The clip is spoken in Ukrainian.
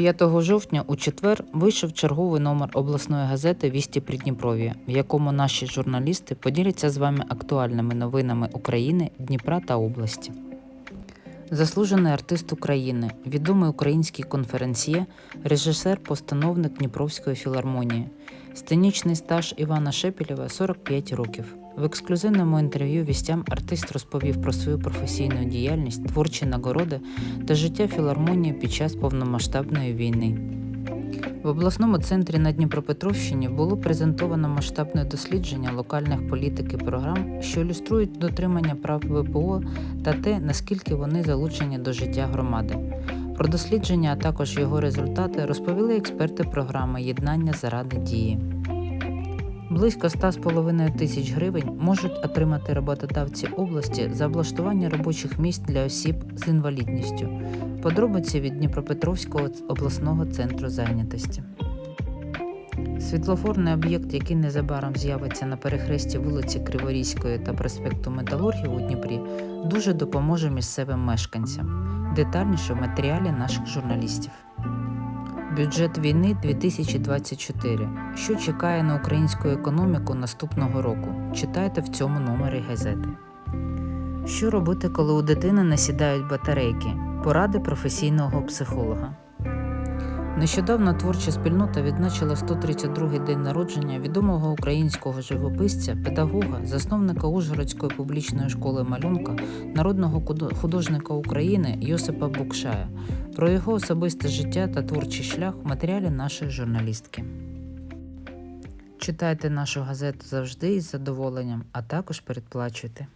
5 жовтня у четвер вийшов черговий номер обласної газети Вісті Придніпров'я, в якому наші журналісти поділяться з вами актуальними новинами України, Дніпра та області. Заслужений артист України, відомий український конференсьє, режисер-постановник Дніпровської філармонії. Сценічний стаж Івана Шепелєва 45 років. В ексклюзивному інтерв'ю вістям артист розповів про свою професійну діяльність, творчі нагороди та життя філармонії під час повномасштабної війни. В обласному центрі на Дніпропетровщині було презентовано масштабне дослідження локальних політик і програм, що ілюструють дотримання прав ВПО та те, наскільки вони залучені до життя громади. Про дослідження, а також його результати розповіли експерти програми Єднання заради дії. Близько 100,5 тисяч гривень можуть отримати роботодавці області за облаштування робочих місць для осіб з інвалідністю. Подробиці від Дніпропетровського обласного центру зайнятості. Світлофорний об'єкт, який незабаром з'явиться на перехресті вулиці Криворізької та проспекту Металургів у Дніпрі, дуже допоможе місцевим мешканцям. Детальніше в матеріалі наших журналістів. Бюджет війни 2024. Що чекає на українську економіку наступного року? Читайте в цьому номері газети. Що робити, коли у дитини насідають батарейки? Поради професійного психолога. Нещодавно творча спільнота відзначила 132-й день народження відомого українського живописця, педагога, засновника Ужгородської публічної школи малюнка, народного художника України Йосипа Букшая. Про його особисте життя та творчий шлях в матеріалі нашої журналістки. Читайте нашу газету завжди із задоволенням, а також передплачуйте.